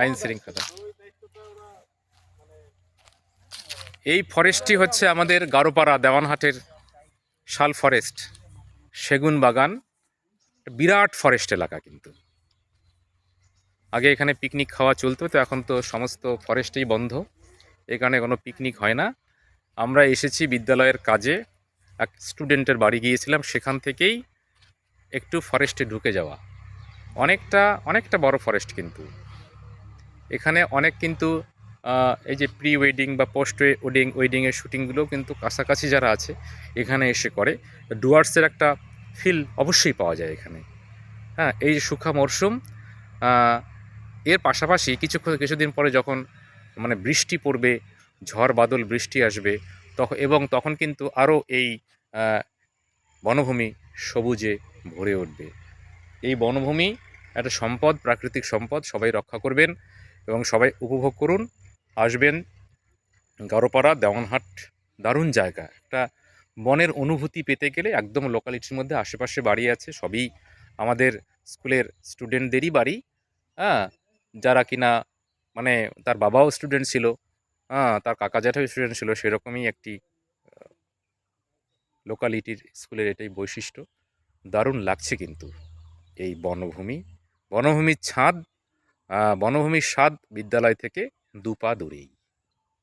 আইন শৃঙ্খলা। এই ফরেস্টটি হচ্ছে আমাদের গারোপাড়া দেওয়ানহাটের শাল ফরেস্ট সেগুন বাগান বিরাট ফরেস্ট এলাকা কিন্তু। আগে এখানে পিকনিক খাওয়া চলতো তো এখন তো সমস্ত ফরেস্টেই বন্ধ। এখানে কোনো পিকনিক হয় না। আমরা এসেছি বিদ্যালয়ের কাজে এক স্টুডেন্টের বাড়ি গিয়েছিলাম সেখান থেকেই একটু ফরেস্টে ঢুকে যাওয়া। অনেকটা অনেকটা বড় ফরেস্ট কিন্তু। এখানে অনেক কিন্তু এই যে প্রি ওয়েডিং বা পোস্ট ওয়েডিং ওয়েডিংয়ের শ্যুটিংগুলো কিন্তু কাছাকাছি যারা আছে, এখানে এসে করে। ডুয়ার্সের একটা ফিল অবশ্যই পাওয়া যায় এখানে। হ্যাঁ এই যে সুখা মরশুম এর পাশাপাশি কিছু কিছুদিন পরে যখন মানে বৃষ্টি পড়বে, ঝড়, বাদল, বৃষ্টি আসবে তখন এবং তখন কিন্তু আরও এই বনভূমি সবুজে ভরে উঠবে। এই বনভূমি একটা সম্পদ, প্রাকৃতিক সম্পদ, সবাই রক্ষা করবেন। এবং সবাই উপভোগ করুন। আসবেন গারোপাড়া, দেওয়ানহাট, দারুণ জায়গা। একটা বনের অনুভূতি পেতে গেলে একদম লোকালিটির মধ্যে আশেপাশে বাড়ি আছে, সবই আমাদের স্কুলের স্টুডেন্টদেরই বাড়ি। হ্যাঁ যারা কিনা মানে তার বাবাও স্টুডেন্ট ছিল হ্যাঁ তার কাকা জ্যাঠাও স্টুডেন্ট ছিল, সেরকমই একটি লোকালিটির স্কুলের এটাই বৈশিষ্ট্য। দারুণ লাগছে কিন্তু এই বনভূমি। বনভূমির ছাদ বনভূমির স্বাদ বিদ্যালয় থেকে দুপা দূরেই।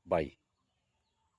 বাই